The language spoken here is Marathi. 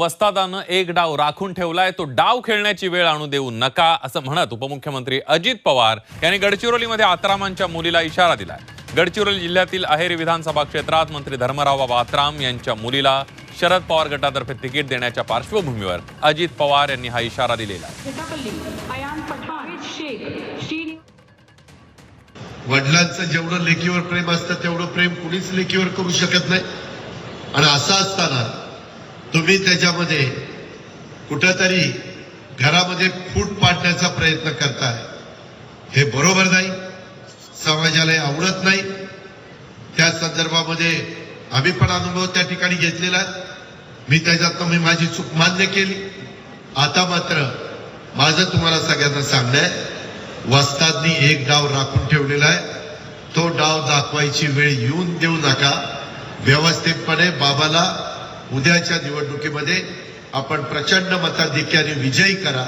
वस्तादानं एक डाव राखून ठेवलाय तो डाव खेळण्याची वेळ आणू देऊ नका असं म्हणत उपमुख्यमंत्री अजित पवार यांनी गडचिरोलीमध्ये आत्रामांच्या मुलीला इशारा दिलाय. गडचिरोली जिल्ह्यातील अहेरी विधानसभा क्षेत्रात मंत्री धर्मराव बाबा आत्राम यांच्या मुलीला शरद पवार गटातर्फे तिकीट देण्याच्या पार्श्वभूमीवर अजित पवार यांनी हा इशारा दिलेला वडिलांचं जेवढं लेखीवर प्रेम असतं तेवढं प्रेम कुणीच लेखीवर करू शकत नाही. आणि असं असताना तुम्ही त्याच्यामध्ये कुठंतरी घरामध्ये फूट पाडण्याचा प्रयत्न करताय. हे बरोबर नाही. समाजालाही आवडत नाही. त्या संदर्भामध्ये आम्ही पण अनुभव त्या ठिकाणी घेतलेला. आहे मी त्याच्यात मी माझी चूक मान्य केली. आता मात्र माझं तुम्हाला सगळ्यांना सांगणं आहे. वस्तादनी एक डाव राखून ठेवलेला आहे. तो डाव दाखवायची वेळ येऊन देऊ नका. व्यवस्थितपणे बाबाला उद्याच्या निवडणुकीमध्ये आपण प्रचंड मताधिक्याने विजयी करा.